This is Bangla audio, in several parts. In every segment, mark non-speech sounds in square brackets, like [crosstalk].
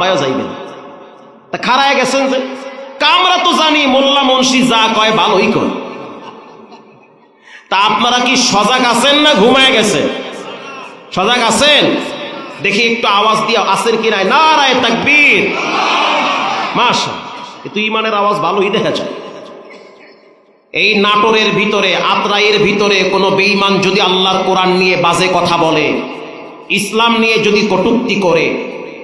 পাওয়া যাইবেন? তা খারায় গেছেন যে, কামরা তো জানি মোল্লা মুন্সি যা কয় ভালোই কয়। তা আপনারা কি সজাগ আছেন না ঘুমায় গেছে? সজাগ আছেন? দেখি একটু আওয়াজ দিয়ে আসেন কি নাই? না রায় তাকবীর মাশা তুই ইমানের আওয়াজ ভালোই দেখা যায়। এই নাটোরের ভিতরে, আত্রাইয়ের ভিতরে কোনো বেঈমান যদি আল্লাহর কোরআন নিয়ে বাজে কথা বলে, ইসলাম নিয়ে যদি কটূক্তি করে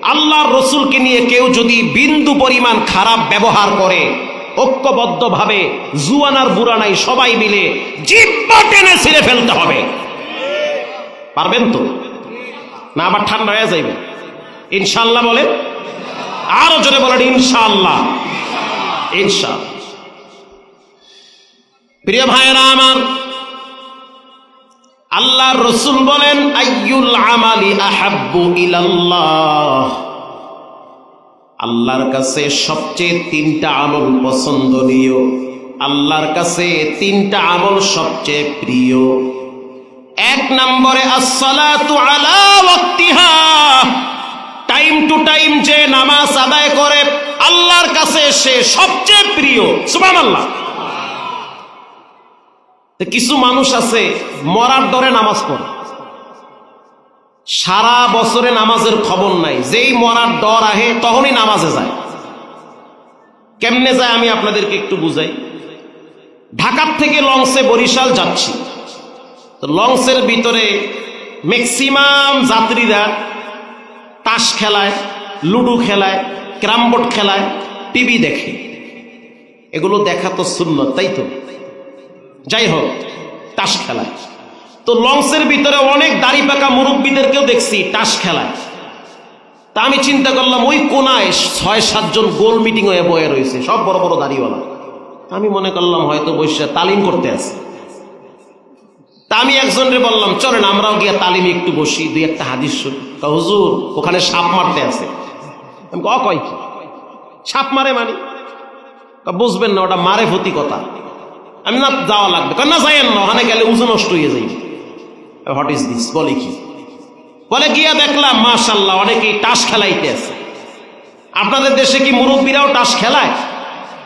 আল্লাহর রসুলকে নিয়ে কেউ যদি বিন্দু পরিমাণ খারাপ ব্যবহার করে, ঐক্যবদ্ধভাবে জুয়ানার বুড়ানাই সবাই মিলে জিব্বা টেনে ছিঁড়ে ফেলতে হবে। পারবেন তো? না, আবার ঠান্ডা হয়ে যাইবে। ইনশাল্লাহ বলে? আরও জোরে বলেন ইনশাল্লাহ ইনশাল্লাহ প্রিয় ভাইয়েরা আমার আল্লাহর রসুল বলেন, আইয়ুল আমালি আহাব্বু ইলাল্লাহ। আল্লাহর কাছে সবচেয়ে তিনটা আমল পছন্দনীয়। আল্লাহর কাছে তিনটা আমল সবচেয়ে প্রিয়। এক নম্বরে, আসসালাতু আলা ওয়াক্তিহা। টাইম টু টাইম যে নামাজ আদায় করে, আল্লাহর কাছে সে সবচেয়ে প্রিয়। সুবহানাল্লাহ। তো কিছু মানুষ আছে, মরার দরে নামাজ পড়ে। সারা বছরে নামাজের খবর নাই। যেই মরার ডর আহে, তখনই নামাজে যায়। কেমনে যায় আমি আপনাদেরকে একটু বুঝাই। ঢাকার থেকে লংসে বরিশাল যাচ্ছি। লংসের ভিতরে ম্যাক্সিমাম যাত্রীরা তাস খেলায়, লুডো খেলায়, ক্রামবোর্ড খেলায়, টিভি দেখে। এগুলো দেখা তো শূন্য তাই তো? যাই হোক তাস খেলায়। তো লংসের ভিতরে অনেক দাড়ি পাকা মুরব্বীদেরকেও দেখছি তাস খেলায়। তা আমি চিন্তা করলাম, ওই কোনায় ছয় সাতজন গোল মিটিং হয়ে বয়ে রয়েছে, সব বড় বড় দাড়িওয়ালা। আমি মনে করলাম, হয়তো বৈশা তালিম করতে আছে। তা আমি একজনরে বললাম, চলেন, আমরাও গিয়ে তালিমে একটু বসি, দুই একটা হাদিস হুজুর, ওখানে সাপ মারতে আছে। আমি ক কয় কি? সাপ মারে মানে? বুঝবেন না, ওটা মারে ভতি কথা। আমি না যাওয়া লাগবে। কারণ না, যাইয়েন না, ওখানে গেলে উজু নষ্ট হয়ে যাইবে। হোয়াট ইজ দিস বলে কি? বলে, গিয়া দেখলাম মাশাল্লাহ অনেকেই টাস খেলাইতে আছে। আপনাদের দেশে কি মুরব্বীরাও টাস খেলায়?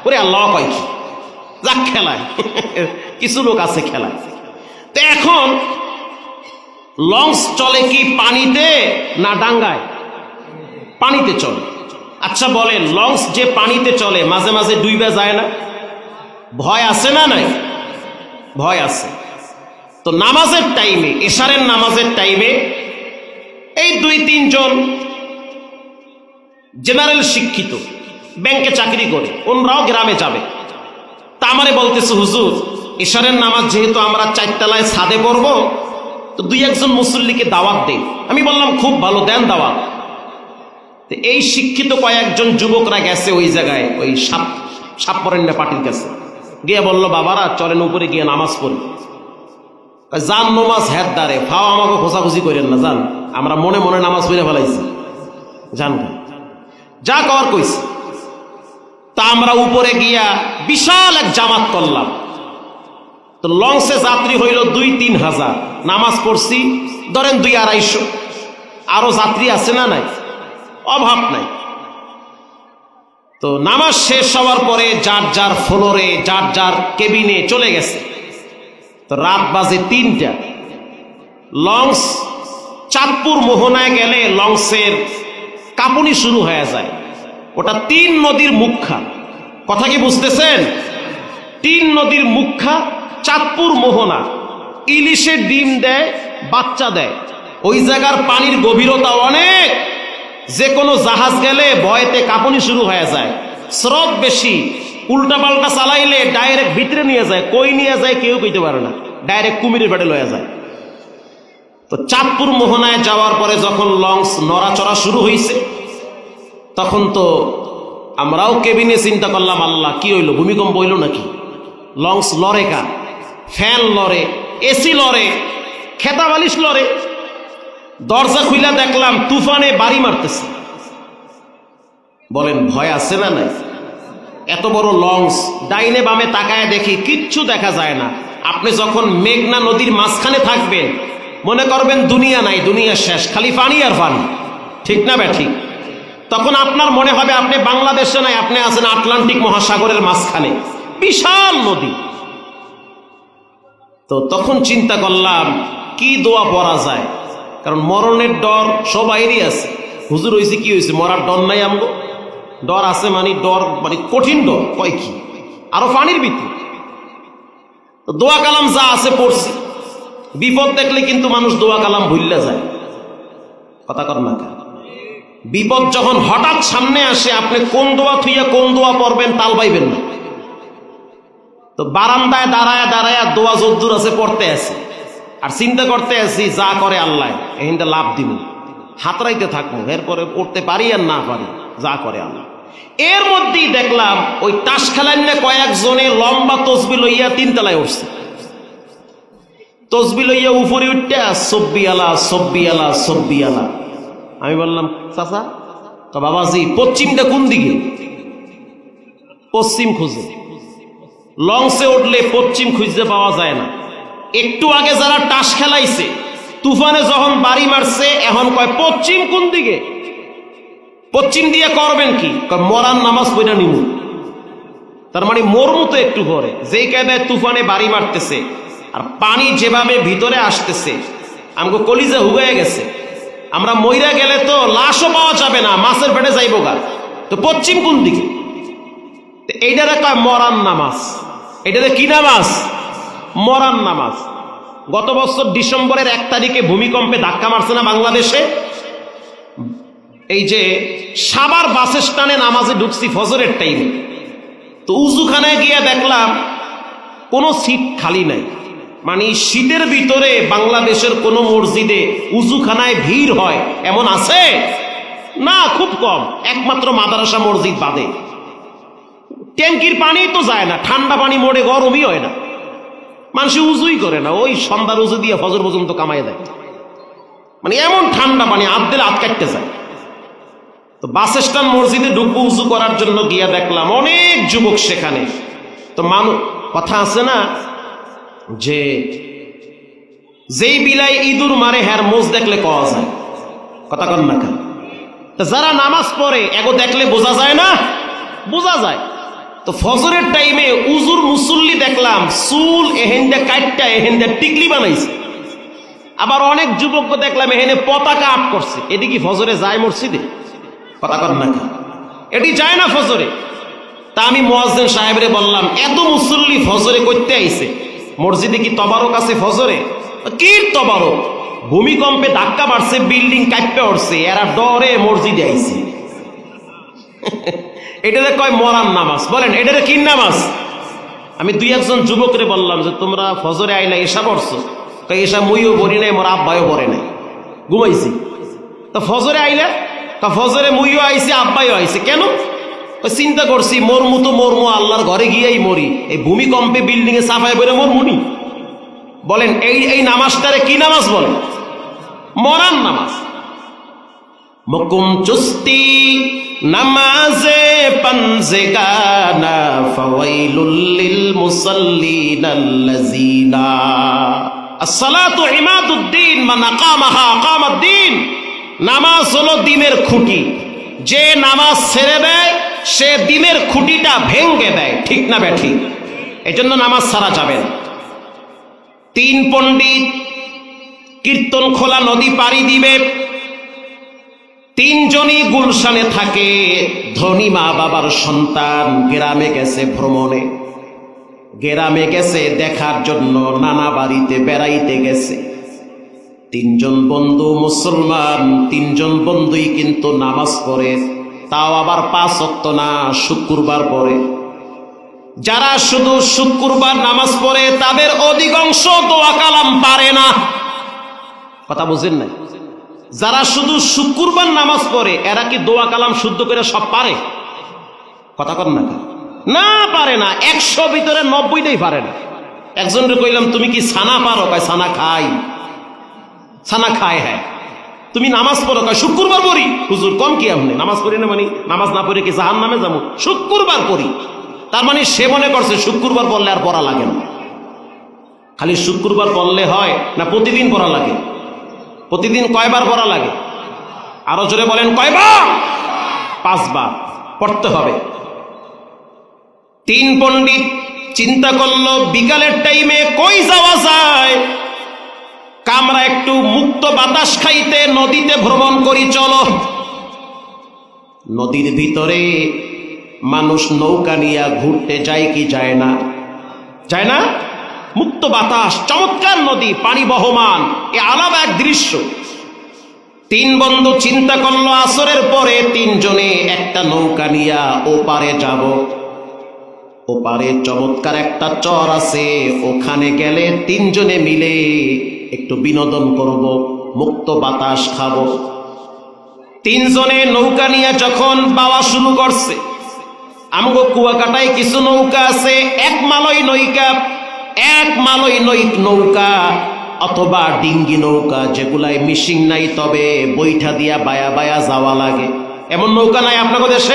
ওরে আল্লাহ কয় কি? যাক, খেলায়। [laughs] কিছু লোক আছে খেলায়। তো এখন, লঞ্চ চলে কি পানিতে না ডাঙ্গায়? পানিতে চলে। আচ্ছা বলেন, লঞ্চ যে পানিতে চলে, মাঝে মাঝে ডুইবে যায় না? ভয় আছে না নাই? ভয় আছে। তো নামাজের টাইমে, এশারের নামাজের টাইমে এই দুই, তিনজন জেনারেল শিক্ষিত, ব্যাংকে চাকরি করে ওনরাও গ্রামে যাবে। তা আমারে বলতেছে, হুজুর, এশারের নামাজ যেহেতু আমরা চারতলায় ছাদে পড়ব, তো দুই, একজন মুসল্লিকে দাওয়াত দেই। আমি বললাম, খুব ভালো, দেন দাওয়াত। তো এই শিক্ষিত কয়েকজন যুবকরা গেছে ওই জায়গায়, ওই সাপ সাপ পরেন্না পার্টির কাছে গিয়ে বলল, বাবারা, চলেন উপরে গিয়ে নামাজ পড়ি। যান নমাজ, হেদ দারে, ফাও আমাকে খোঁজাখুঁজি করেন না, যান। আমরা মনে মনে নামাজ পড়ে ফেলাইছি। জান যা কর কইছে। তা আমরা উপরে গিয়া বিশাল এক জামাত করলাম। তো লংসে যাত্রী হইল দুই তিন হাজার। নামাজ পড়ছি, ধরেন দুই আড়াইশো। আরও যাত্রী আছে না নাই? অভাব নাই। তো নামাজ শেষ হওয়ার পরে যার যার ফ্লোরে, যার যার কেবিনে চলে গেছে। তো রাত বাজে তিনটা। লংস চাঁদপুর মোহনায় গেলে লংসের কাঁপুনি শুরু হয়ে যায়। ওটা তিন নদীর মুখা। কথা কি বুঝতেছেন? তিন নদীর মুখা চাঁদপুর মোহনা। ইলিশের ডিম দেয়, বাচ্চা দেয়। ওই জায়গার পানির গভীরতা অনেক। যে কোনো জাহাজ গেলে ভয়েতে কাঁপুনি শুরু হয়ে যায়। স্রোত বেশি। উল্টা পাল্টা চালাইলে ডাইরেক্ট ভিতরে নিয়ে যায়, কই নিয়ে যায় কেউ কইতে পারে না। ডাইরেক্ট কুমিরের বেড়ে লয়ে যায়। তো চাঁদপুর মোহনায় যাওয়ার পরে যখন লঞ্চ নড়াচড়া শুরু হয়েছে তখন তো আমরাও কেবিনে চিন্তা করলাম, আল্লাহ, কি হইল, ভূমিকম্প হইল নাকি? লঞ্চ লড়ে কা ফ্যান লড়ে, এসি লড়ে খেতা বালিশ লড়ে। দরজা খুইলা দেখলাম তুফানে বাড়ি মারতেছে। বলেন, ভয় আছে না নাই? এত বড় লঞ্চ, ডাইনে বামে তাকায় দেখি কিচ্ছু দেখা যায় না। আপনি যখন মেঘনা নদীর মাঝখানে থাকবেন, মনে করবেন দুনিয়া নাই, দুনিয়া শেষ, খালি পানি আর পানি। ঠিক না ব্যাঠিক তখন আপনার মনে হবে আপনি বাংলাদেশে নাই, আপনি আছেন আটলান্টিক মহাসাগরের মাঝখানে। বিশাল নদী। তো তখন চিন্তা করলাম, কি দোয়া পড়া যায়? কারণ মরণের ডর সবাইরই আছে। হুজুর হয়েছে কি হয়েছে মরার ডর নাই আমগো? ডর আছে মানে ডর মানে কঠিন ডর। কয় কি? আরও পানির ভিতরে। দোয়া কালাম যা আছে পড়ছি। বিপদ দেখলে কিন্তু মানুষ দোয়া কালাম ভুললে যায়। কথা কর না বিপদ যখন হঠাৎ সামনে আসে, আপনি কোন দোয়া থুইয়া কোন দোয়া পড়বেন তাল পাইবেন না। তো বারান্দায় দাঁড়ায় দাঁড়ায় দোয়া যদ্দুর আছে, পড়তে আছে। আর চিন্তা করতে আছি, যা করে আল্লাহ এহিন্দা লাভ দিব। হাতরাইতে থাকব এরপরে পড়তে পারি আর না পারি, যা করে আল্লাহ। এর মধ্যেই দেখলাম, ওই তাস খেলার না কয়েকজনে লম্বা তসবি লইয়া তিনতলায় উঠছে। তসবি লইয়া উপরে উঠতে, সব্বি আলা সব্বি আলা সব্বি আলা। আমি বললাম, চাচা, তো বাবাজি, পশ্চিমটা কোন দিকে? পশ্চিম খুঁজে। লঞ্চে উঠলে পশ্চিম খুঁজতে পাওয়া যায় না। একটু আগে যারা টাস খেলাইছে, তুফানে যখন বাড়ি মারছে, এখন কয়, পশ্চিম কোন দিকে? পশ্চিম দিয়ে করবেন কি? মরার নামাজ পড়া নিব। তার মানে মোর মতো একটু পরে যেই কায়দায় তুফানে বাড়ি মারতেছে, আর পানি যেভাবে ভিতরে আসতেছে আমাকে কলিজা হুগায় গেছে। আমরা মইরা গেলে তো লাশও পাওয়া যাবে না, মাছের পেটে যাইব গা। তো পশ্চিম কোন দিকে? এইটারে কয় মরান নামাজ। এটাতে কি নামাজ? মরান নামাজ। গত বছর ডিসেম্বরের এক তারিখে ভূমিকম্পে ধাক্কা মারছে না বাংলাদেশে? এই যে সাবার বাস স্ট্যান্ডে নামাজে ঢুকছি ফজরের টাইমে তো উজুখানায় গিয়ে দেখলাম, কোনো সিট খালি নাই। মানে শীতের ভিতরে বাংলাদেশের কোনো মসজিদে উজুখানায় ভিড় হয়, এমন আছে? না, খুব কম। একমাত্র মাদারাসা মসজিদ বাদে। ট্যাঙ্কির পানি তো যায় না, ঠান্ডা পানি মোড়ে গরমই হয় না। মানুষ উজুই করে না, ওই সন্ধ্যার উজু দিয়ে ফজর পর্যন্ত কামাই দেয়। মানে এমন ঠান্ডা পানি আধ দিলে আধ কাটতে যায়। তো বাস মসজিদে ঢুকবো উজু করার জন্য গিয়া দেখলাম অনেক যুবক সেখানে। তো মানুষ কথা আছে না যে, যেই বিলাই ইঁদুর মারে হ্যার মোজ দেখলে কওয়া যায়। কথা কন না যারা নামাজ পড়ে, এগো দেখলে বোঝা যায় না? বোঝা যায়। তো ফজরের টাইমে উজুর মুসল্লি দেখলাম, চুল এহেন্দা কাটটা, এহেন্দা টিকলি বানাইছে। আবার অনেক যুবককে দেখলাম এখানে পতাকা আট করছে। এদিকে ফজরে যায় মসজিদে? কথা কর না এটি যায় না ফজরে। তা আমি মোয়াজ্জেন সাহেবরে বললাম, এত মুসল্লি ফজরে করতে আইছে। মসজিদে কি তবারক আছে ফজরে? কি তবারক? ভূমিকম্পে ধাক্কা মারছে, বিল্ডিং কাটতে উঠছে, এরা ডরে মসজিদে আইছে। এটাতে কয় মরান নামাজ? বলেন এটাতে কি নামাজ? আমি দুই একজন যুবকরে বললাম যে, তোমরা ফজরে আইলা এসা পড়ছো? কয় এসা মুইও পড়ি নাই, মোর আব্বাইও পড়ে নাই। ঘুমাইছি। তা ফজরে আইলে? তা ফজরে মুইও আইছি আব্বাইও আইছে। কেন? চিন্তা করছি মোর মতো মরমু, আল্লাহর ঘরে গিয়েই মরি। এই ভূমিকম্পে বিল্ডিং এ সাফাই করে মোর মুনি বলেন, এই এই নামাজটারে কি নামাজ বলেন? মরান নামাজ। মকুম চুস্তি, নামাজে পঞ্জে গানা, ফাওয়াইলুল মুসাল্লিন আল্লাযিনা। আসসালাতু ইমাদুদ্দিন, মান আকামাহা আকামাদ্দিন। নামাজ হলো দিনের খুঁটি। যে নামাজ ছেড়ে দেয়, সে দিনের খুঁটিটা ভেঙ্গে দেয়। ঠিক না ব্যাঠিক? এজন্য নামাজ ছাড়া যাবে তিন পণ্ডিত কীর্তন খোলা নদী পাড়ি দিবে তিনজনই গুলশানে থাকে। ধনী মা বাবার সন্তান গ্রামে গেছে ভ্রমণে। গ্রামে গেছে দেখার জন্য, নানা বাড়িতে বেড়াইতে গেছে। তিনজন বন্ধু মুসলমান, তিনজন বন্ধুই কিন্তু নামাজ পড়ে, তাও আবার পাঁচ অক্ত না, শুক্রবার পড়ে। যারা শুধু শুক্রবার নামাজ পড়ে, তাদের অধিকাংশ দোয়া কালাম পারে না। কথা বুঝেন নাই? যারা শুধু শুক্রবার নামাজ পড়ে, এরা কি দোয়া কালাম শুদ্ধ করে সব পারে? কথা কর না না পারে না, একশো ভিতরে নব্বইটাই পারে না। একজনকে কইলাম, তুমি কি ছানা পারো? কয়, ছানা খাই। ছানা খায় হ্যাঁ। তুমি নামাজ পড়ো? কয়, শুক্রবার পড়ি। হুজুর, কম কি আপনি? নামাজ পড়ি না মানে? নামাজ না পড়ে কি জাহান নামে যাব? শুক্রবার পড়ি। তার মানে সে মনে করছে, শুক্রবার পড়লে আর পড়া লাগে না। খালি শুক্রবার পড়লে হয় না, প্রতিদিন পড়া লাগে? প্রতিদিন কয়বার পড়া লাগে? আরও জোরে বলেন, কয়বার? পাঁচবার। পড়তে হবে। তিন পণ্ডিত চিন্তা করল, বিকালের টাইমে কই যাওয়া যায়? কামরা একটু মুক্ত বাতাস খাইতে, নদীতে ভ্রমণ করি, চলো। নদীর ভিতরে মানুষ নৌকা নিয়ে ঘুরতে যায় কি যায় না? যায় না? মুক্ত বাতাস, চমৎকার নদী, পানি বহমান। এ আলাদা এক দৃশ্য। তিন বন্ধু চিন্তা করল, আসরের পরে তিনজনে একটা নৌকা নিয়া ওপারে যাব। ওপারে চমৎকার একটা চর আছে, ওখানে গেলে তিনজনে মিলে একটু বিনোদন করব, মুক্ত বাতাস খাব। তিনজনে নৌকা নিয়ে যখন বাওয়া শুরু করছে, আমগো কুয়াকাটায় কিছু নৌকা আছে, এক মালই নৌকা এক মালই নৈ নৌকা অথবা ডিঙ্গি নৌকা যেগুলায় মিশিং নাই তবে বৈঠা দিয়া বায়া বায়া যাওয়া লাগে। এমন নৌকা নাই আপনাদের দেশে?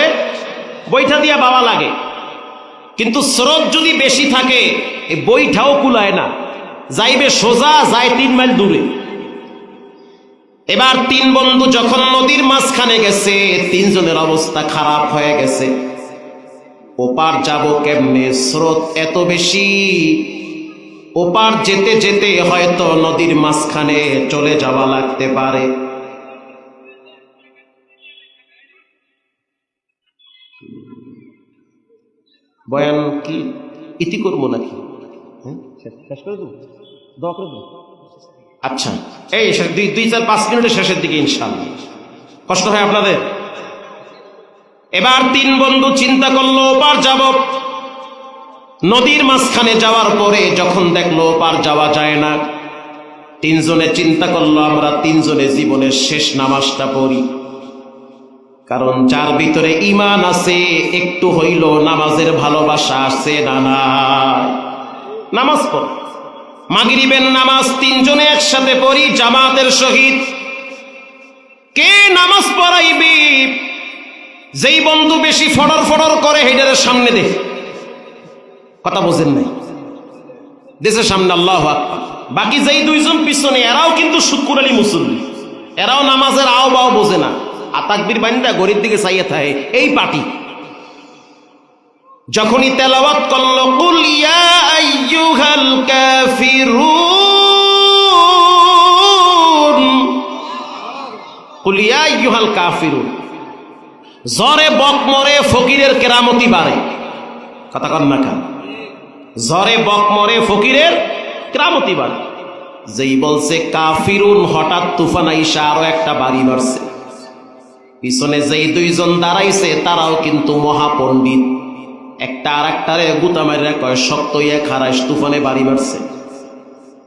বৈঠা দিয়া বাওয়া লাগে। কিন্তু স্রোত যদি বেশি থাকে, এই বইটাও কুলায় না। যাইবে সোজা, যায় তিন মাইল দূরে। এবার তিন বন্ধু যখন নদীর মাঝখানে গেছে, তিনজনের অবস্থা খারাপ হয়ে গেছে। ওপার যাব কেমনে? স্রোত এত বেশি ওপার যেতে যেতে হয়তো নদীর মাঝখানে চলে যাওয়া লাগতে পারে। বয়ান কি? ইতি করব নাকি? হ্যাঁ? শেষ করে দেবো। দোয়া করে দেবো। আচ্ছা। এই দুই দুই চার পাঁচ মিনিটের শেষের দিকে ইনশাল্লাহ কষ্ট হয় আপনাদের? এবার তিন বন্ধু চিন্তা করল ওপার যাব। নদীর মাঝখানে যাওয়ার পরে যখন দেখল ওপার যাওয়া যায় না, তিনজনে চিন্তা করল, আমরা তিনজনে জীবনের শেষ নামাজটা পড়ি। কারণ যার ভিতরে ইমান আছে, একটু হইল নামাজের ভালোবাসা আছে না না। নামাজ পড়। মাগরিবের নামাজ তিনজনে একসাথে পড়ি, জামাতের সহিত। কে নামাজ পড়াইবি? যেই বন্ধু বেশি ফডর ফডর করে হেডারের সামনে দে কথা বোঝেন নাই। দেশের সামনে আল্লাহ বাকি যেই দুইজন পিছনে, এরাও কিন্তু শুক্কুর আলী মুসল্লি। এরাও নামাজের আও বাও বোঝে না। আতাকবির বান্দা গরিব দিকে চাইয়ে থাকে, এই পার্টি। যখনই তেলাওয়াত করল, কুল ইয়া আইয়ুহাল কাফিরুন। কুল ইয়া আইয়ুহাল কাফিরুন। জ্বরে বক মরে ফকিরের কেরামতি বাড়ে। কথা কন না খান জ্বরে বক মরে ফকিরের কেরামতি বাড়ে যেই বলছে, কাফিরুন, হঠাৎ তুফান আইসা আরও একটা বাড়ি বাড়ছে। পিছনে যেই দুইজন দাঁড়াইছে, তারাও কিন্তু মহাপণ্ডিত। একটা আর একটারে গুতা মারিয়া কয়, শক্ত ইয়ে খারাইস তুফানে বাড়ি বাড়ছে।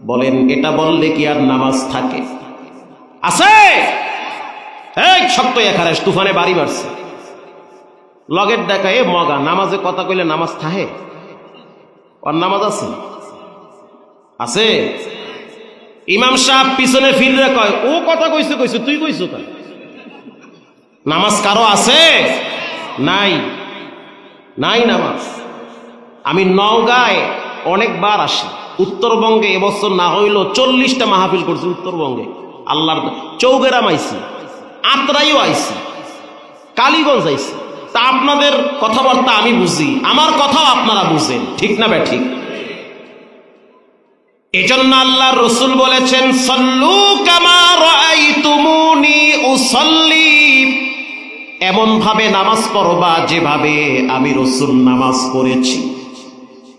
বলেন, এটা বললে কি আর নামাজ থাকে? আছে! এই শক্ত ইয়ে খারাইস তুফানে বাড়ি বাড়ছে। লগের দেখা, এ মগা, নামাজে কথা কইলে নামাজ থাহে ওর নামাজ আছে? আছে? ইমাম সাহেব পিছনে ফিরে কয়, ও কথা কইছে কইছে, তুই কইছো তাই নামাজ কারও আছে? নাই। নাই নামাজ। আমি নওগাঁয় অনেকবার আসি। উত্তরবঙ্গে এবছর না হইল চল্লিশটা মাহফিল করছি উত্তরবঙ্গে। আল্লাহর চৌগেরাম আইছি। আত্রাইও আইছি। কালীগঞ্জ আইছি। তা আপনাদের কথাবার্তা আমি বুঝি। আমার কথাও আপনারা বুঝেন। ঠিক না ব্যা ঠিক? এজন্য আল্লাহ রসুল বলেছেন, সল্লু কামার এমন ভাবে নামাজ পড়বা যেভাবে আমি রসুল নামাজ পড়েছি।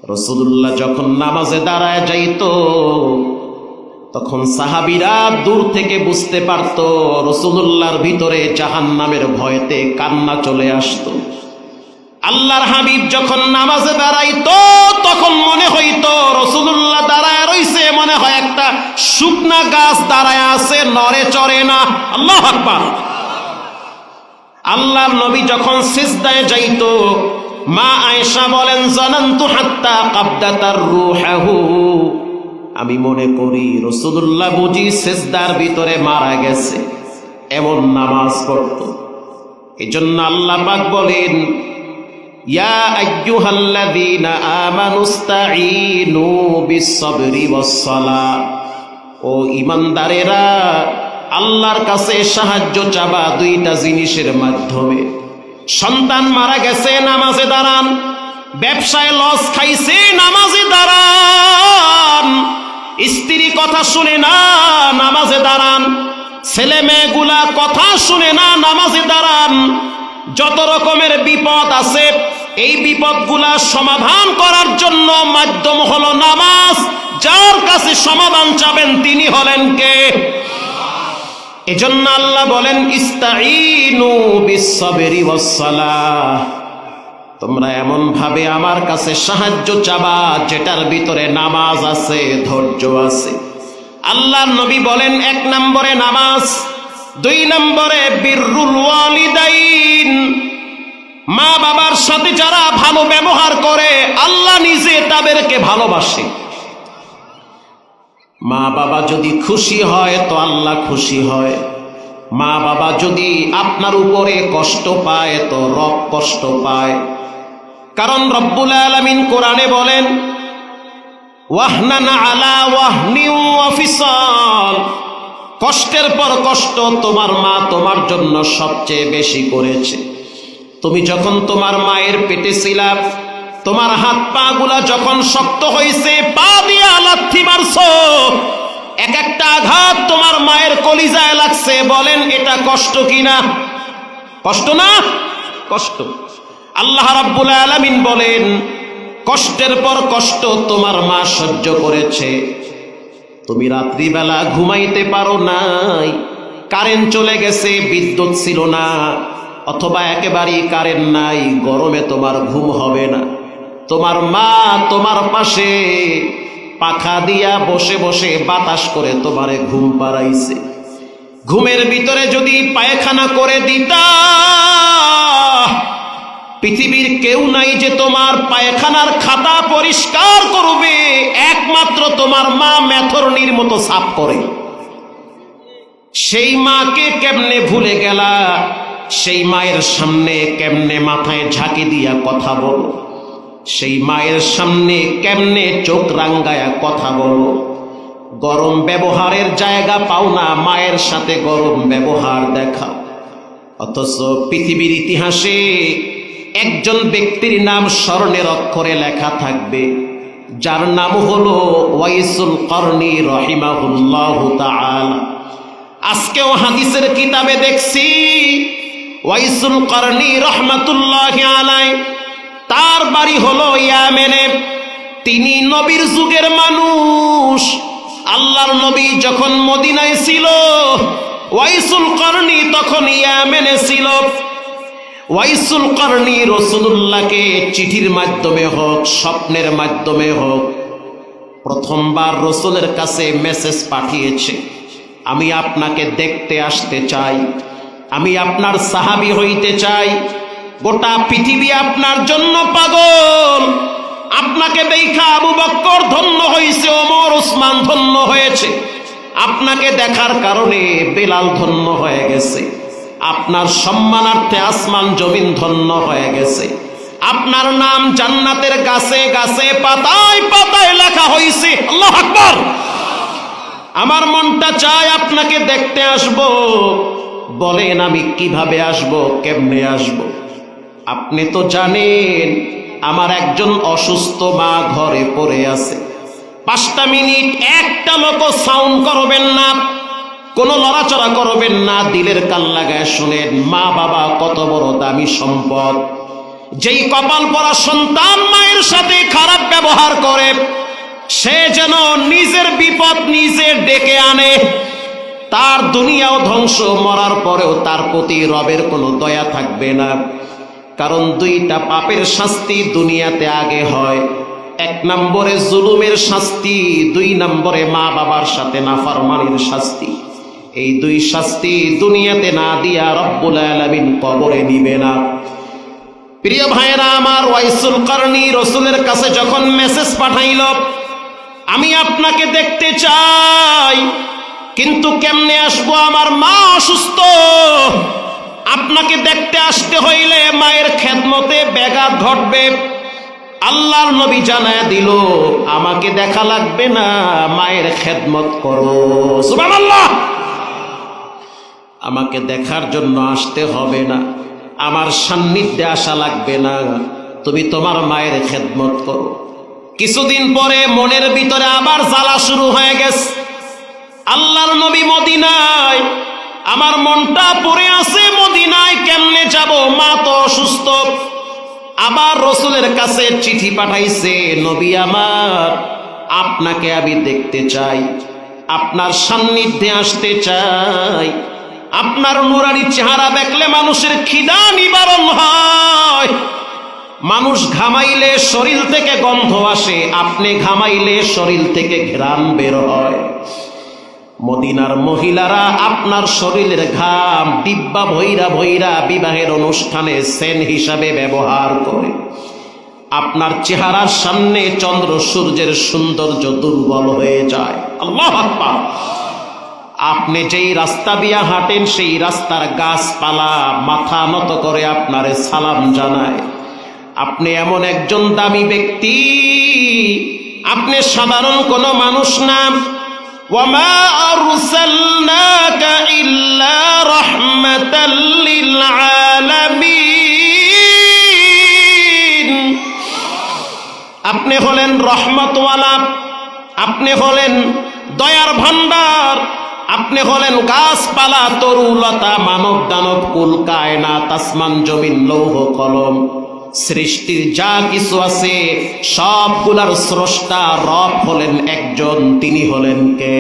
রসুল্লাহ যখন নামাজে দাঁড়ায় যাইত তখন সাহাবিরা দূর থেকে বুঝতে পারত রসুল্লাহর ভিতরে জাহান নামের ভয়েতে কান্না চলে আসতো। আল্লাহর হাবিব যখন নামাজে দাঁড়াইত, তখন মনে হইত রসুল্লাহ দাঁড়ায় রইছে, মনে হয় একটা শুকনা গাছ দাঁড়ায় আছে নরে চড়ে না। আল্লাহ আকবার। আল্লাহর নবী যখন সিজদায় যাইত, মা আয়েশা বলেন, জানান্তু হাত্তা কাবদাতার রুহাহু। আমি মনে করি রসুল্লাহ বুঝি সিজদার ভিতরে মারা গেছে, এমন নামাজ পড়ত। এই জন্য আল্লাহ পাক বলেন ও ইমানদারেরা আল্লাহর কাছে সাহায্য চাবা দুইটা জিনিসের মাধ্যমে। সন্তান মারা গেছে, নামাজে দাঁড়ান। ব্যবসায় লস খাইছে, নামাজে দাঁড়ান। স্ত্রী কথা শুনে না, নামাজে দাঁড়ান। ছেলে মেয়েগুলা কথা শুনে না, নামাজে দাঁড়ান। যত রকমের বিপদ আছে, এই বিপদগুলা সমাধান করার জন্য মাধ্যম হলো নামাজ। যার কাছে সমাধান চাবেন তিনি হলেন কে? এজন্য আল্লাহ বলেন ইস্তাইনু বিসসাবরি ওয়াসসালাহ। তোমরা এমন ভাবে আমার কাছে সাহায্য চাবা, যেটার ভিতরে নামাজ আছে, ধৈর্য আছে। আল্লাহ নবী বলেন, এক নম্বরে নামাজ, দুই নম্বরে বিররুল ওয়ালিদাইন। মা বাবার সাথে যারা ভালো ব্যবহার করে, আল্লাহ নিজে তাদেরকে ভালোবাসে। মা বাবা যদি খুশি হয়, তো আল্লাহ খুশি হয়। মা বাবা যদি আপনার উপরে কষ্ট পায়, তো রব কষ্ট পায়। কারণ রব্বুল আলমিন কোরআনে বলেন, ওয়াহনান আলা ওয়াহনি ওয়াফিসাল কষ্টের পর কষ্ট তোমার মা তোমার জন্য সবচেয়ে বেশি করেছে। তুমি যখন তোমার মায়ের পেটে ছিলাম তোমার হাত পা গুলা যখন শক্ত হয়েছে পা দিয়ে লাথি মারছো। এক একটা আঘাত তোমার মায়ের কলিজায় লাগছে, বলেন এটা কষ্ট কিনা? কষ্ট না? কষ্ট। আল্লাহ রাব্বুল আলামিন বলেন, কষ্টের পর কষ্ট তোমার মা সহ্য করেছে। তুমি রাত্রিবেলা ঘুমাইতে পারো নাই, কারেন্ট চলে গেছে, বিদ্যুৎ ছিল না, অথবা একেবারেই কারেন্ট নাই, গরমে তোমার ঘুম হবে না। তোমার মা তোমার পাশে পাখা দিয়া বসে বসে বাতাস করে তোমারে ঘুম পাড়াইছে। ঘুমের ভিতরে যদি পায়খানা করে দিতা পৃথিবীর কেউ নাই যে তোমার পায়খানার খাতা পরিষ্কার করবে, একমাত্র তোমার মা মেথরনির মতো সাফ করে। সেই মাকে কেমনে ভুলে গেলা? সেই মায়ের সামনে কেমনে মাথায় ঝাঁকি দিয়া কথা বলো? সেই মায়ের সামনে কেমনে চোখ রাঙ্গায়া কথা বলো? গরম ব্যবহারের জায়গা পাও না, মায়ের সাথে গরম ব্যবহার দেখা। অথচ পৃথিবীর ইতিহাসে একজন ব্যক্তির নাম স্মরণের অক্ষরে লেখা থাকবে, যার নাম হলো ওয়াইসুল করনি রহিমাহুল্লাহ আজকেও হাদিসের কিতাবে দেখছি, ওয়াইসুল করনি রহমাতুল্লাহ আলাই তার বাড়ি হলো ইয়ামেনে। তিনি নবীর যুগের মানুষ। আল্লাহর নবী যখন মদিনায় ছিল, ওয়াইসুল করনি তখন ইয়ামেনে ছিল। ওয়াইসুল করনি রসুল্লাহকে চিঠির মাধ্যমে হোক, স্বপ্নের মাধ্যমে হোক, প্রথমবার রসুলের কাছে মেসেজ পাঠিয়েছে। আমি আপনাকে দেখতে আসতে চাই, আমি আপনার সাহাবি হইতে চাই, গোটা পৃথিবী আপনার জন্য পাগল। আপনাকে দেখা আবু বক্কর ধন্য হয়েছে ওমর ওসমান ধন্য হয়েছে। আপনাকে দেখার কারণে বেলাল ধন্য হয়ে গেছে। আপনার সম্মানার্থে আসমান জমিন ধন্য হয়ে গেছে। আপনার নাম জান্নাতের গাছে গাছে পাতায় পাতায় লেখা হয়েছে আল্লাহ আমার মনটা চায় আপনাকে দেখতে আসব। বলেন আমি কীভাবে আসব, কেমনে আসব? আপনি তো জানেন, আমার একজন অসুস্থ মা ঘরে পড়ে আছে। পাঁচটা মিনিট একটা লোক সাউন্ড করবেন না। কোনো লড়াচড়া করবেন না, দিলের কান লাগায় শুনেন, মা বাবা কত বড় দামি সম্পদ। যেই কপাল পরা সন্তান মায়ের সাথে খারাপ ব্যবহার করে, সে যেন নিজের বিপদ নিজে ডেকে আনে। তার দুনিয়াও ধ্বংস, মরার পরেও তার প্রতি রবের কোনো দয়া থাকবে না। কারণ দুইটা পাপের শাস্তি দুনিয়াতে আগে হয়। এক নম্বরে জুলুমের শাস্তি, দুই নম্বরে মা বাবার সাথে নাফারমানির শাস্তি। এই দুই শাস্তি দুনিয়াতে না দিয়া রব্বুল আলামিন কবরে নিবে না। প্রিয় ভাইরা আমার ওয়াইসুল করনি রসুলের কাছে যখন মেসেজ পাঠাইল, আমি আপনাকে দেখতে চাই, কিন্তু কেমনে আসব? আমার মা অসুস্থ। আপনাকে দেখতে আসতে হইলে মায়ের খেদমতে ব্যাঘাত ঘটবে। আল্লাহর নবী জানায় দিল, আমাকে দেখা লাগবে না, মায়ের খেদমত করো। সুবহানাল্লাহ! আমাকে দেখার জন্য আসতে হবে না। আমার সান্নিধ্যে আসা লাগবে না। তুমি তোমার মায়ের খেদমত করো। কিছুদিন পরে মনের ভিতরে আবার জ্বালা শুরু হয়ে গেছে। আল্লাহর নবী মদিনায়, আমার মনটা পড়ে আছে মদিনায়, কেমনে যাব? মা তো অসুস্থ। আবার রসুলের কাছে চিঠি পাঠাইছে, নবী আমার, আপনাকে আমি দেখতে চাই। আপনার সান্নিধ্যে আসতে চাই। আপনার নুরানি চেহারা দেখলে মানুষের খিদা নিবারণ হয়। মানুষ ঘামাইলে শরীর থেকে গন্ধ আসে, আপনি ঘামাইলে শরীর থেকে ঘ্রাণ বের হয়। মদিনার মহিলারা আপনার শরীরের ঘাম ডিব্বা ভৈরা ভৈরা বিবাহের অনুষ্ঠানে সেন হিসাবে ব্যবহার করে। আপনার চেহারার সামনে চন্দ্র সূর্যের সৌন্দর্য দুর্বল হয়ে যায়। আল্লাহ আকবার। আপনি যেই রাস্তা দিয়া হাঁটেন, সেই রাস্তার গাছপালা মাথা নত করে আপনারে সালাম জানায়। আপনি এমন একজন দামি ব্যক্তি, আপনি সাধারণ কোন মানুষ না। আপনি হলেন রহমতওয়ালা, আপনি হলেন দয়ার ভান্ডার আপনি হলেন গাছপালা, তরুলতা মানব দানব কুল কায়না তাসমান জমিন, লৌহ, কলম। সৃষ্টির যা কিছু আছে, সবগুলার স্রষ্টা রব হলেন একজন, তিনি হলেন কে?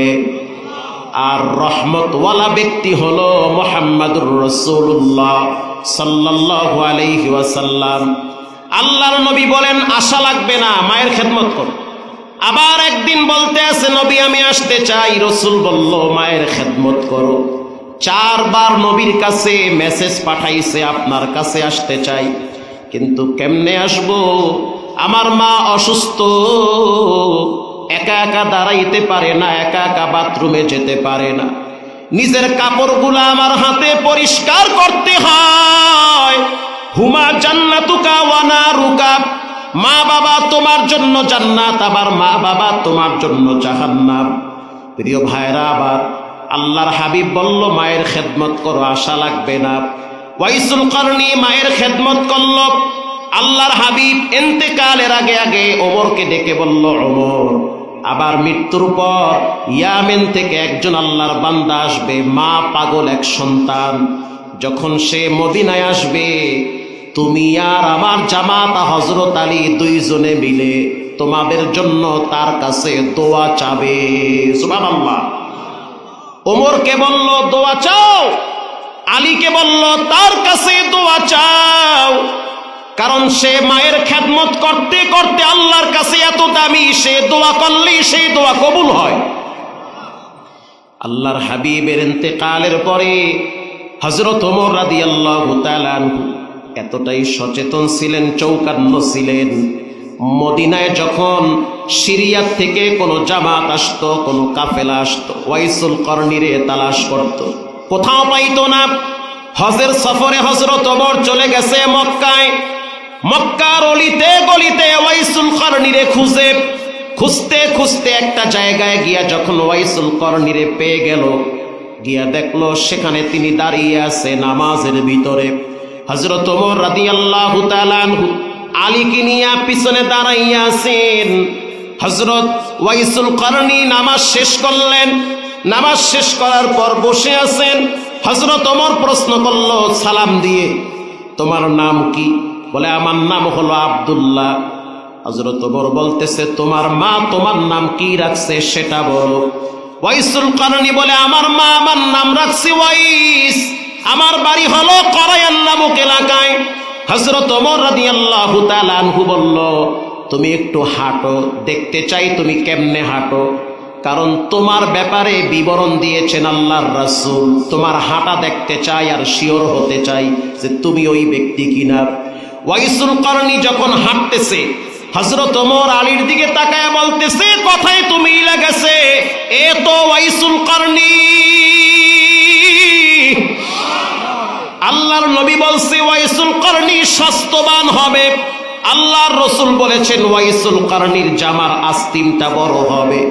আর রহমতওয়ালা ব্যক্তি হলো মোহাম্মদুর রসুল্লাহ সাল্লাল্লাহু আলাইহি ওয়াসাল্লাম। আল্লাহর নবী বলেন, আশা লাগবে না, মায়ের খেদমত করো। আবার একদিন বলতে আছে, নবী, আমি আসতে চাই। রসুল বলল, মায়ের খেদমত করো। চারবার নবীর কাছে মেসেজ পাঠাইছে, আপনার কাছে আসতে চাই। কিন্তু কেমনে আসব? আমার মা অসুস্থ। একা একা দাঁড়াইতে পারে না, একা একা বাথরুমে যেতে পারে না। নিজের কাপড়গুলো আমার হাতে পরিষ্কার করতে হয়। হুমা জান্নাতুকা ওয়ানা রুকা মা বাবা তোমার জন্য জান্নাত, আবার মা বাবা তোমার জন্য জাহান্নাম। প্রিয় ভাইরা, আবার আল্লাহর হাবিব বলল, মায়ের খেদমত করো, আশা লাগবে না। ওয়াইসুল করনি মায়ের খেদমত করল। আল্লাহর হাবিব এন্তেকালের আগে আগে ওমরকে ডেকে বলল, ওমর, আবার মৃত্যুর পর ইয়ামেন থেকে একজন আল্লাহর বান্দা আসবে, মা পাগল এক সন্তান। যখন সে মদিনায় আসবে তুমি আর আমার জামাতা হজরত আলী দুইজনে মিলে তোমাদের জন্য তার কাছে দোয়া চাবে। সুবহানাল্লাহ। ওমরকে বলল, দোয়া চাও। আলীকে বলল, তার কাছে দোয়া চাও। কারণ সে মায়ের খেদমত করতে করতে আল্লাহর কাছে এত দামি, সে দোয়া করলেই সেই দোয়া কবুল হয়। আল্লাহর হাবিবের ইন্তেকালের পরে হজরত ওমর রাদি আল্লাহ এতটাই সচেতন ছিলেন চৌকান্ন ছিলেন। মদিনায় যখন সিরিয়ার থেকে কোনো জামাত আসতো, কোনো কাফেলা আসতো, ওয়াইসুল কর্নিরে তালাশ করত। কোথাও পাইতো না। হজের সফরে হজরত ওমর চলে গেছে মক্কায়। মক্কার অলিতে গলিতে ওয়াইসুল কর্নিরে খুঁজে। খুঁজতে খুঁজতে একটা জায়গায় গিয়া যখন ওয়াইসুল কর্নিরে পেয়ে গেল, গিয়া দেখল সেখানে তিনি দাঁড়িয়ে আছে নামাজের ভিতরে। হজরত রাদি আল্লাহ আলীকে নিয়ে পিছনে দাঁড়াইয়া আছেন হজরত ওয়াইসুল করনি নামাজ শেষ করলেন। নামাজ শেষ করার পর বসে আছেন। হজরত ওমর প্রশ্ন করল, সালাম দিয়ে, তোমার নাম কি? বলে, আমার নাম হলো আব্দুল্লাহ। হজরত ওমর বলতেছে, তোমার মা তোমার নাম কি রাখছে সেটা বলো। ওয়াইসুল করনি বলে, আমার মা আমার নাম রাখছে ওয়াইস। আমার বাড়ি হলো করায়ান নামক এলাকায়। হজরত রাদিয়াল্লাহু তাআলা আনহু বলল, তুমি একটু হাঁটো, দেখতে চাই তুমি কেমনে হাঁটো। কারণ তোমার ব্যাপারে বিবরণ দিয়েছেন আল্লাহর রাসূল। তোমার হাঁটা দেখতে চাই আর শিওর হতে চাই যে তুমি ওই ব্যক্তি কিনা। ওয়াইসুল করনি যখন হাঁটতেছে হজরত ওমর আলীর দিকে তাকায় বলতেছে, কথায় তুমি লেগেছে, এ তো ওয়াইসুল করনি আল্লাহর নবী বলছে, ওয়াইসুল করনি স্বাস্থ্যবান হবে। আল্লাহর রসুল বলেছেন, ওয়াইসুল করনির জামার আস্তিমটা বড় হবে।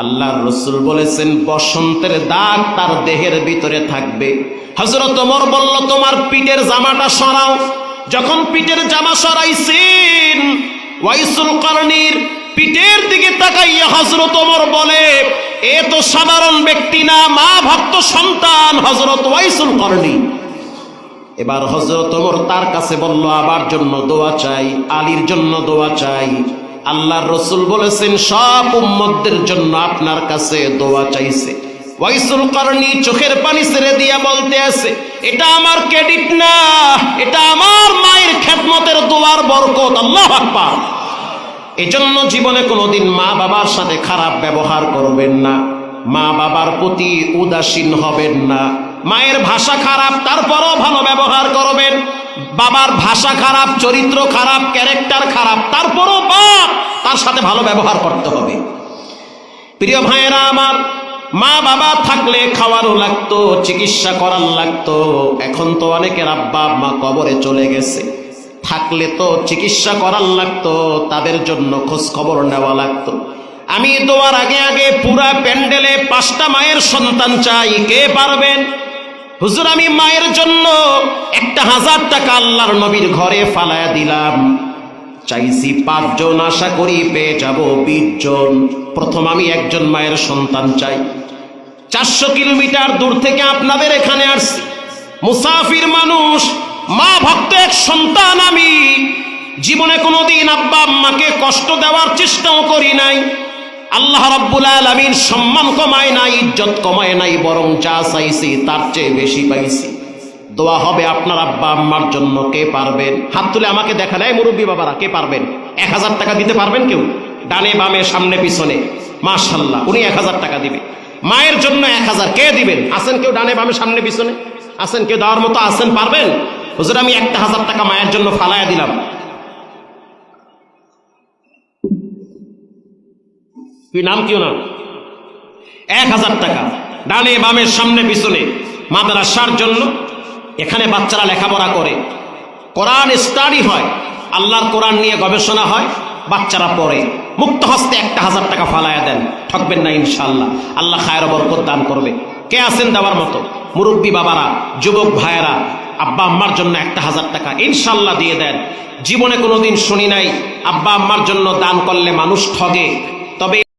আল্লাহর রসুল বলেছেন, বসন্তের দাগ তার দেহের ভিতরে থাকবে। হজরত ওমর বলল, তোমার পিঠের জামাটা সরাও। যখন পিঠের জামা সরাইছেন, ওয়াইসুল করণীর পিঠের দিকে তাকাইয়া হজরত ওমর বলে, এ তো সাধারণ ব্যক্তি না মা ভক্ত সন্তান হজরত ওয়াইসুল করণী এবার হজরত ওমর তার কাছে বলল আবার জন্য দোয়া চাই, আলীর জন্য দোয়া চাই। আল্লাহর রসুল বলেছেন, সব উম্মতদের জন্য আপনার কাছে দোয়া চাইছে। ওয়াইসুল করণী চোখের পানি ছেড়ে দিয়া বলতে আছে, এটা আমার ক্রেডিট না, এটা আমার মায়ের খেদমতের দোয়ার বরকত, আল্লাহ আকবার। এজন্য জীবনে কোনোদিন মা বাবার সাথে খারাপ ব্যবহার করবেন না, মা বাবার প্রতি উদাসীন হবেন না। মায়ের ভাষা খারাপ, তারপরও ভালো ব্যবহার করবেন। বাবার ভাষা খারাপ, চরিত্র খারাপ, ক্যারেক্টার খারাপ, তারপরও বাপ তার সাথে ভালো ব্যবহার করতে হবে। প্রিয় ভাইয়েরা আমার, মা বাবা থাকলে খাওয়ারও লাগতো, চিকিৎসা করার লাগতো। এখন তো অনেকের আব্বা মা কবরে চলে গেছে। থাকলে তো চিকিৎসা করার লাগতো, তাদের জন্য খোঁজ খবর নেওয়া লাগতো। আমি দোয়ার আগে আগে পুরা প্যান্ডেলে পাঁচটা মায়ের সন্তান চাই, কে পারবেন? হুজুর, আমি মায়ের জন্য একটা হাজার টাকা আল্লাহর নবীর ঘরে ফালায়া দিলাম। চাইছি পাঁচজন আশা করি পেয়ে যাব বিশ জন প্রথম আমি একজন মায়ের সন্তান চাই। চারশো কিলোমিটার দূর থেকে আপনাদের এখানে আসছি। মুসাফির মানুষ, মা ভক্ত এক সন্তান আমি। জীবনে কোনোদিন আব্বা আম্মাকে কষ্ট দেওয়ার চেষ্টাও করি নাই। আল্লাহ রাব্বুল আলামিন সম্মান কমায় নাই, ইজ্জত কমায় নাই, বরং যা চাইছি তার চেয়ে বেশি পাইছি। দোয়া হবে আপনার আব্বা আম্মার জন্য, কে পারবেন? হাত তুলে আমাকে দেখা নেয় মুরব্বী বাবারা, কে পারবেন? এক হাজার টাকা দিতে পারবেন কেউ? ডানে বামে, সামনে পিছনে। মাশাল্লাহ উনি এক হাজার টাকা দিবে। মায়ের জন্য এক হাজার, কে দিবেন? আসেন কেউ ডানে বামে, সামনে পিছনে? আসেন কেউ দেওয়ার মতো আসেন পারবেন? হুজুর, আমি একটা হাজার টাকা মায়ের জন্য ফালায়া দিলাম। কি নাম কিও নাম এক হাজার টাকা। ডানে বামের সামনে পিছনে। মাদ্রাসার জন্য এখানে বাচ্চারা লেখাপড়া করে। কোরআন স্টাডি হয়, আল্লাহর কোরআন নিয়ে গবেষণা হয়, বাচ্চারা পড়ে। মুক্ত হস্তে একটা হাজার টাকা ফালায়া দেন। ঠকবেন না ইনশাল্লাহ আল্লাহ খায়ের বরকত দান করবে। কে আছেন দেওয়ার মতো? মুরব্বী বাবারা, যুবক ভাইয়েরা, আব্বা আম্মার জন্য একটা হাজার টাকা ইনশাল্লাহ দিয়ে দেন। জীবনে কোনোদিন শুনি নাই, আব্বা আম্মার জন্য দান করলে মানুষ ঠগে। তবে